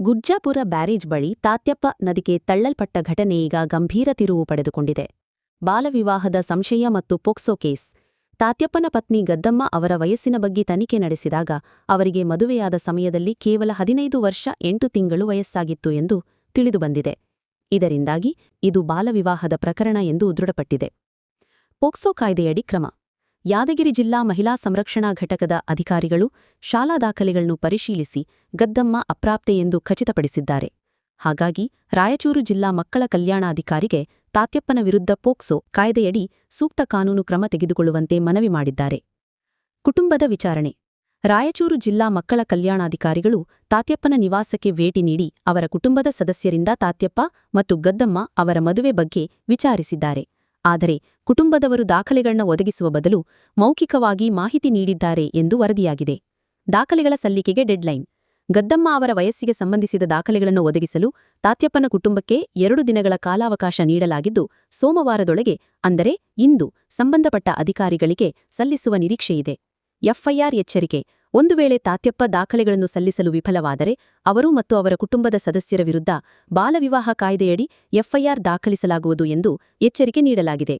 ಗುಜ್ಜಾಪುರ barrage ಬಳಿ ತಾತ್ಯಪ್ಪ ನದಿಗೆ ತಳ್ಳಲ್ಪಟ್ಟ ಘಟನೆ ಈಗ ಗಂಭೀರ ತಿರುವು ಪಡೆದುಕೊಂಡಿದೆ. ಬಾಲವಿವಾಹದ ಸಂಶಯ ಮತ್ತು ಪೋಕ್ಸೋ ಕೇಸ್. ತಾತ್ಯಪ್ಪನ ಪತ್ನಿ ಗದ್ದಮ್ಮ ಅವರ ವಯಸ್ಸಿನ ಬಗ್ಗೆ ತನಿಖೆ ನಡೆಸಿದಾಗ ಅವರಿಗೆ ಮದುವೆಯಾದ ಸಮಯದಲ್ಲಿ ಕೇವಲ ಹದಿನೈದು ವರ್ಷ ಎಂಟು ತಿಂಗಳು ವಯಸ್ಸಾಗಿತ್ತು ಎಂದು ತಿಳಿದುಬಂದಿದೆ. ಇದರಿಂದಾಗಿ ಇದು ಬಾಲವಿವಾಹದ ಪ್ರಕರಣ ಎಂದು ದೃಢಪಟ್ಟಿದೆ. ಪೋಕ್ಸೋ ಕಾಯ್ದೆಯಡಿ ಕ್ರಮ. ಯಾದಗಿರಿ ಜಿಲ್ಲಾ ಮಹಿಳಾ ಸಂರಕ್ಷಣಾ ಘಟಕದ ಅಧಿಕಾರಿಗಳು ಶಾಲಾ ದಾಖಲೆಗಳನ್ನು ಪರಿಶೀಲಿಸಿ ಗದ್ದಮ್ಮ ಅಪ್ರಾಪ್ತೆ ಎಂದು ಖಚಿತಪಡಿಸಿದ್ದಾರೆ. ಹಾಗಾಗಿ ರಾಯಚೂರು ಜಿಲ್ಲಾ ಮಕ್ಕಳ ಕಲ್ಯಾಣಾಧಿಕಾರಿಗೆ ತಾತ್ಯಪ್ಪನ ವಿರುದ್ಧ ಪೋಕ್ಸೋ ಕಾಯ್ದೆಯಡಿ ಸೂಕ್ತ ಕಾನೂನು ಕ್ರಮ ತೆಗೆದುಕೊಳ್ಳುವಂತೆ ಮನವಿ ಮಾಡಿದ್ದಾರೆ. ಕುಟುಂಬದ ವಿಚಾರಣೆ. ರಾಯಚೂರು ಜಿಲ್ಲಾ ಮಕ್ಕಳ ಕಲ್ಯಾಣಾಧಿಕಾರಿಗಳು ತಾತ್ಯಪ್ಪನ ನಿವಾಸಕ್ಕೆ ಭೇಟಿ ನೀಡಿ ಅವರ ಕುಟುಂಬದ ಸದಸ್ಯರಿಂದ ತಾತ್ಯಪ್ಪ ಮತ್ತು ಗದ್ದಮ್ಮ ಅವರ ಮದುವೆ ಬಗ್ಗೆ ವಿಚಾರಿಸಿದ್ದಾರೆ. ಆದರೆ ಕುಟುಂಬದವರು ದಾಖಲೆಗಳನ್ನ ಒದಗಿಸುವ ಬದಲು ಮೌಖಿಕವಾಗಿ ಮಾಹಿತಿ ನೀಡಿದ್ದಾರೆ ಎಂದು ವರದಿಯಾಗಿದೆ. ದಾಖಲೆಗಳ ಸಲ್ಲಿಕೆಗೆ ಡೆಡ್ಲೈನ್. ಗದ್ದಮ್ಮ ಅವರ ವಯಸ್ಸಿಗೆ ಸಂಬಂಧಿಸಿದ ದಾಖಲೆಗಳನ್ನು ಒದಗಿಸಲು ತಾತ್ಯಪ್ಪನ ಕುಟುಂಬಕ್ಕೆ ಎರಡು ದಿನಗಳ ಕಾಲಾವಕಾಶ ನೀಡಲಾಗಿದ್ದು, ಸೋಮವಾರದೊಳಗೆ, ಅಂದರೆ ಇಂದು, ಸಂಬಂಧಪಟ್ಟ ಅಧಿಕಾರಿಗಳಿಗೆ ಸಲ್ಲಿಸುವ ನಿರೀಕ್ಷೆಯಿದೆ. ಎಫ್ಐಆರ್ ಎಚ್ಚರಿಕೆ. ಒಂದು ವೇಳೆ ತಾತ್ಯಪ್ಪ ದಾಖಲೆಗಳನ್ನು ಸಲ್ಲಿಸಲು ವಿಫಲವಾದರೆ ಅವರು ಮತ್ತು ಅವರ ಕುಟುಂಬದ ಸದಸ್ಯರ ವಿರುದ್ಧ ಬಾಲವಿವಾಹ ಕಾಯ್ದೆಯಡಿ ಎಫ್ಐಆರ್ ದಾಖಲಿಸಲಾಗುವುದು ಎಂದು ಎಚ್ಚರಿಕೆ ನೀಡಲಾಗಿದೆ.